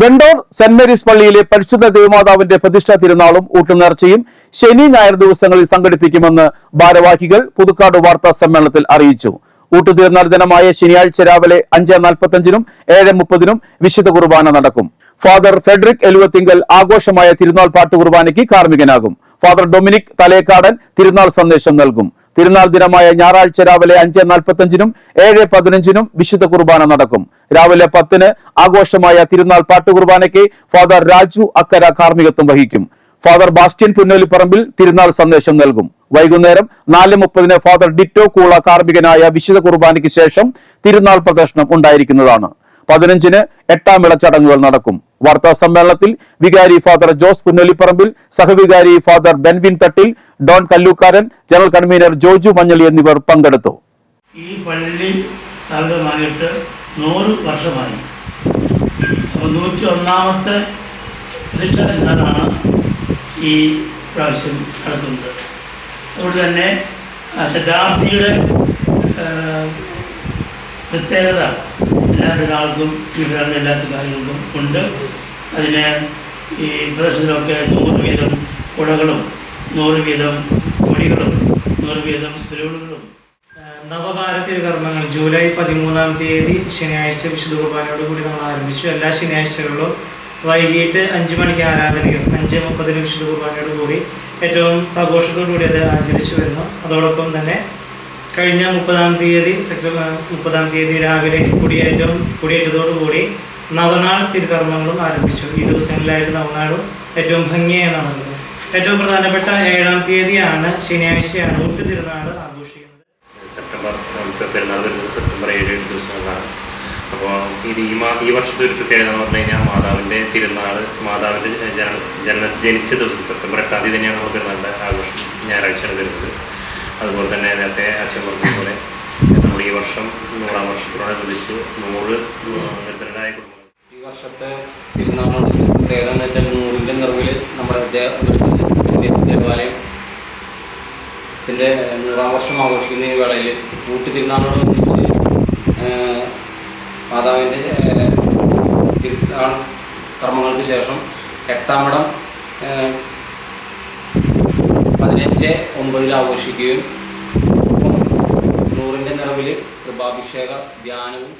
Vendore saint Mary's പള്ളിയിലെ പരിശുദ്ധ ദേവമാതാവിന്റെ പ്രതിഷ്ഠാ തിരുനാളും ഊട്ടുനേർച്ചയും ശനി ഞായർ ദിവസങ്ങളിൽ സംഘടിപ്പിക്കുമെന്ന് ഭാരവാഹികൾ പുതുക്കാട് വാർത്താ സമ്മേളനത്തിൽ അറിയിച്ചു. ഊട്ടുതീർന്നാൾ ദിനമായ ശനിയാഴ്ച രാവിലെ അഞ്ച് നാൽപ്പത്തഞ്ചിനും ഏഴ് മുപ്പതിനും വിശുദ്ധ കുർബാന നടക്കും. ഫാദർ ഫെഡറിക് എലുവത്തിങ്കൽ ആഘോഷമായ തിരുനാൾ പാട്ട് കുർബാനയ്ക്ക് കാർമ്മികനാകും. ഫാദർ ഡൊമിനിക് തലേക്കാടൻ തിരുനാൾ സന്ദേശം നൽകും. തിരുനാൾ ദിനമായ ഞായറാഴ്ച രാവിലെ അഞ്ച് നാൽപ്പത്തഞ്ചിനും ഏഴ് പതിനഞ്ചിനും വിശുദ്ധ കുർബാന നടക്കും. രാവിലെ പത്തിന് ആഘോഷമായ തിരുനാൾ പാട്ട് കുർബാനയ്ക്ക് ഫാദർ രാജു അക്കര കാർമ്മികത്വം വഹിക്കും. ഫാദർ ബാസ്റ്റ്യൻ പുന്നോലിപ്പറമ്പിൽ തിരുനാൾ സന്ദേശം നൽകും. വൈകുന്നേരം നാല് മുപ്പതിന് ഫാദർ ഡിറ്റോ കൂള കാർമ്മികനായ വിശുദ്ധ കുർബാനയ്ക്ക് ശേഷം തിരുനാൾ പ്രദർശനം ഉണ്ടായിരിക്കുന്നതാണ്. പതിനഞ്ചിന് എട്ടാം വിള ചടങ്ങുകൾ നടക്കും. വാർത്താ സമ്മേളനത്തിൽ വികാരി father Jose Punnoliparambil സഹവികാരി father Benvin Thattil Don Kallookkaran general convener Joju Manjali എന്നിവർ പങ്കെടുത്തു ഈ പള്ളി സ്ഥാപിതമായിട്ട് നൂറ് വർഷമായി അപ്പോൾ നൂറ്റി ഒന്നാമത്തെ പ്രതിഷ്ഠ ഈ പ്രാവശ്യം നടക്കുന്നത് അതുകൊണ്ട് തന്നെ ശതാബ്ദിയുടെ പ്രത്യേകത എല്ലാ ആൾക്കും ഈ പെരുന്നാളിന്റെ എല്ലാ കാര്യങ്ങൾക്കും ഉണ്ട് അതിന് ഈ പ്രദേശത്തിലൊക്കെ നൂറ് വീതം കുടകളും നൂറ് വീതം കൊടികളും നൂറ് വീതം സ്ലൂളുകളും നവഭാരതീയ കർമ്മങ്ങൾ ജൂലൈ പതിമൂന്നാം തീയതി ശനിയാഴ്ച വിശുദ്ധ കുർബാനയോട് കൂടി നമ്മൾ ആരംഭിച്ചു. എല്ലാ ശനിയാഴ്ചകളിലും വൈകിട്ട് അഞ്ച് മണിക്ക് ആരാധനയും അഞ്ച് മുപ്പതിന് വിശുദ്ധ കുർബാനയോട് കൂടി ഏറ്റവും സഘോഷത്തോടു കൂടി അത് ആചരിച്ചു വരുന്നു. അതോടൊപ്പം തന്നെ കഴിഞ്ഞ മുപ്പതാം തീയതി സെപ്റ്റംബർ മുപ്പതാം തീയതി രാവിലെ കുടിയേറ്റം കുടിയേറ്റത്തോടുകൂടി നവനാൾ തിരുകർമ്മങ്ങളും ആരംഭിച്ചു. ഈ ദിവസങ്ങളിലായിട്ട് നവനാളും ഏറ്റവും ഭംഗിയായി നടന്നത്. ഏറ്റവും പ്രധാനപ്പെട്ട ഏഴാം തീയതിയാണ് ശനിയാഴ്ചയാണ് ഊട്ട് തിരുനാൾ ആഘോഷിക്കുന്നത്. സെപ്റ്റംബർ പെരുന്നാൾ വരുന്നത് സെപ്റ്റംബർ ഏഴ് ഏഴ് ദിവസങ്ങളിലാണ് അപ്പോൾ ഇത് ഈ മാ ഈ വർഷത്തെ ഒരു പ്രത്യേകത എന്ന് പറഞ്ഞു കഴിഞ്ഞാൽ മാതാവിന്റെ തിരുനാൾ മാതാവിന്റെ ജന ജന ജനിച്ച ദിവസം സെപ്റ്റംബർ എട്ടാം തീയതി തന്നെയാണ് നമ്മൾ പെരുന്നാളിന്റെ ആഘോഷം ഞായറാഴ്ചയാണ് വരുന്നത്. അതുപോലെ തന്നെ നേരത്തെ അച്ഛൻ പറഞ്ഞതുപോലെ നമ്മൾ ഈ വർഷം നൂറാം വർഷത്തോടനുബന്ധിച്ച് നൂറ് നിർദ്ധനരായ കുടുംബം വർഷത്തെ തിരുനാളിനോട് പ്രത്യേകത വെച്ചാൽ നൂറിന്റെ നിറവിൽ നമ്മുടെ ദേവാലയം ഇതിന്റെ നൂറാം വർഷം ആഘോഷിക്കുന്ന ഈ വേളയിൽ കൂട്ടി തിരുനാളിനോടനുബന്ധിച്ച് ഒന്നിച്ച് മാതാവിന്റെ തിരുനാൾ കർമ്മങ്ങൾക്ക് ശേഷം എട്ടാം ഇടം പതിനഞ്ച് ഒമ്പതിൽ ആഘോഷിക്കുകയും നൂറിന്റെ നിറവിൽ കൃപാഭിഷേക ധ്യാനവും